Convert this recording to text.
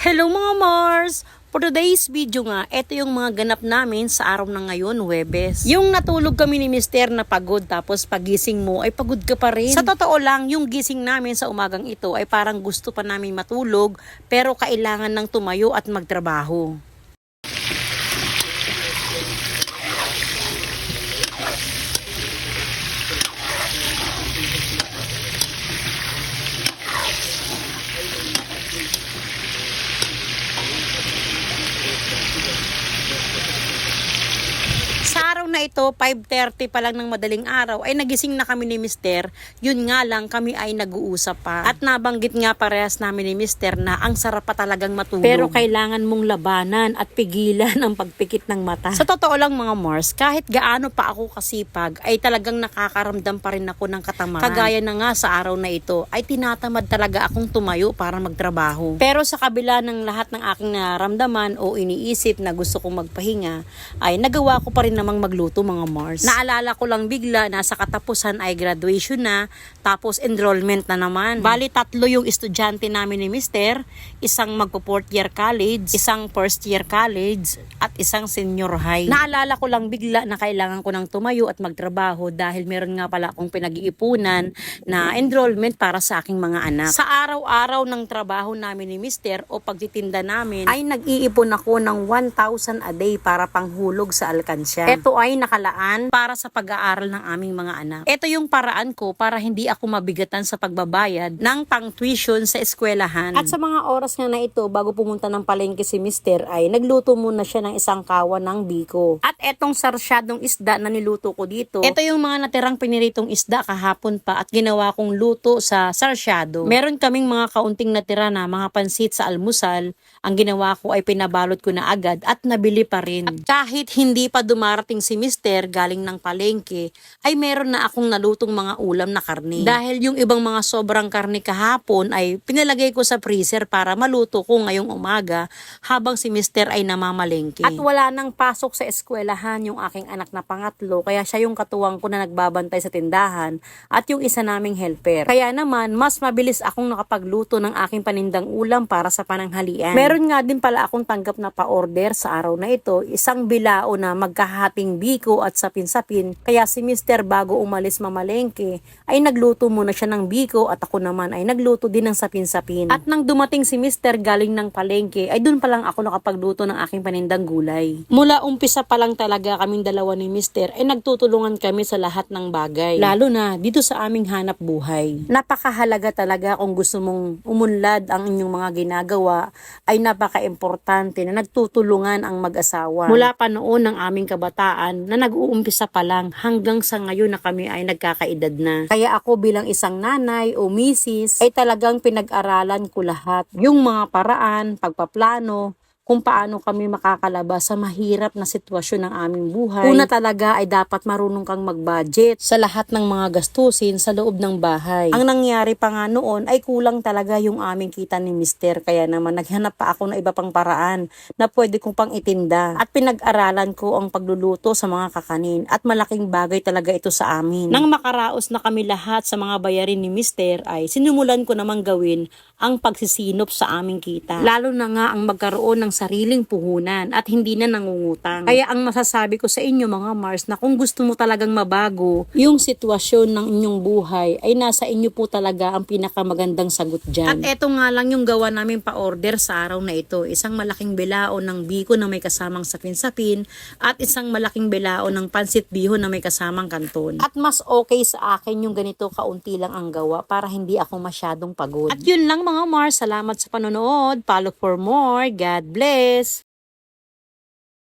Hello mga Mars! For today's video nga, ito yung mga ganap namin sa araw na ngayon, Webes. Yung natulog kami ni Mister na pagod tapos pagising mo ay pagod ka pa rin. Sa totoo lang, yung gising namin sa umagang ito ay parang gusto pa namin matulog pero kailangan ng tumayo at magtrabaho. Sa araw na ito, 5.30 pa lang ng madaling araw, ay nagising na kami ni Mister. Yun nga lang, kami ay nag-uusap pa. At nabanggit nga parehas namin ni Mister na ang sarap pa talagang matulog. Pero kailangan mong labanan at pigilan ang pagpikit ng mata. Sa totoo lang mga Mars, kahit gaano pa ako kasipag, ay talagang nakakaramdam pa rin ako ng katamaran. Kagaya na nga sa araw na ito, ay tinatamad talaga akong tumayo para magtrabaho. Pero sa kabila ng lahat ng aking nararamdaman o iniisip na gusto kong magpahinga, ay nagawa ko pa rin namang magluto mga Mars. Naalala ko lang bigla na sa katapusan ay graduation na, tapos enrollment na naman. Bali tatlo yung estudyante namin ni Mister, isang magpo fourth year college, isang first year college, at isang senior high. Naalala ko lang bigla na kailangan ko ng tumayo at magtrabaho dahil meron nga pala akong pinag-iipunan na enrollment para sa aking mga anak. Sa araw-araw ng trabaho namin ni Mister o pagtitinda namin ay nag-iipon ako ng 1,000 a day para panghulog sa alkansya. Ito ay nakalaan para sa pag-aaral ng aming mga anak. Ito yung paraan ko para hindi ako mabigatan sa pagbabayad ng pang-tuition sa eskwelahan. At sa mga oras nga na ito, bago pumunta ng palengke si Mister, ay nagluto muna siya ng isang kawa ng biko. At etong sarsyadong isda na niluto ko dito, ito yung mga natirang piniritong isda kahapon pa at ginawa kong luto sa sarsyado. Meron kaming mga kaunting natira na mga pansit sa almusal. Ang ginawa ko ay pinabalot ko na agad at nabili pa rin. At kahit hindi pa dumarating si Mister galing ng palengke, ay meron na akong nalutong mga ulam na karne. Dahil yung ibang mga sobrang karne kahapon ay pinalagay ko sa freezer para maluto ko ngayong umaga habang si Mister ay namamalengke. At wala nang pasok sa eskwelahan yung aking anak na pangatlo kaya siya yung katuwang ko na nagbabantay sa tindahan at yung isa naming helper. Kaya naman mas mabilis akong nakapagluto ng aking panindang ulam para sa pananghalian. Meron nga din pala akong tanggap na pa-order sa araw na ito, isang bilao na magkahating biko at sapin-sapin. Kaya si Mister bago umalis mamalengke ay nagluto muna siya ng biko at ako naman ay nagluto din ng sapin-sapin. At nang dumating si Mister galing ng palengke ay dun pa lang ako nakapagluto ng aking panindang gulay. Mula umpisa pa lang talaga kaming dalawa ni Mister ay nagtutulungan kami sa lahat ng bagay. Lalo na dito sa aming hanap buhay. Napakahalaga talaga kung gusto mong umunlad ang inyong mga ginagawa ay napaka-importante na nagtutulungan ang mag-asawa. Mula pa noon ng aming kabataan na nag-uumpisa pa lang hanggang sa ngayon na kami ay nagkakaedad na. Kaya ako bilang isang nanay o misis ay talagang pinag-aralan ko lahat. Yung mga paraan, pagpaplano, kung paano kami makakalabas sa mahirap na sitwasyon ng aming buhay. Una talaga ay dapat marunong kang mag-budget sa lahat ng mga gastusin sa loob ng bahay. Ang nangyari pa nga noon ay kulang talaga yung aming kita ni Mister kaya naman naghanap pa ako ng iba pang paraan na pwede kong pang itinda at pinag-aralan ko ang pagluluto sa mga kakanin at malaking bagay talaga ito sa amin. Nang makaraos na kami lahat sa mga bayarin ni Mister ay sinumulan ko namang gawin ang pagsisinop sa aming kita. Lalo na nga ang magkaroon ng sariling puhunan at hindi na nangungutang. Kaya ang masasabi ko sa inyo mga Mars na kung gusto mo talagang mabago yung sitwasyon ng inyong buhay ay nasa inyo po talaga ang pinakamagandang sagot dyan. At eto nga lang yung gawa namin pa-order sa araw na ito. Isang malaking bilao ng biko na may kasamang sapin-sapin at isang malaking bilao ng pansit bihon na may kasamang kanton. At mas okay sa akin yung ganito kaunti lang ang gawa para hindi ako masyadong pagod. At yun lang mga Mars. Salamat sa panonood. Follow for more. God bless.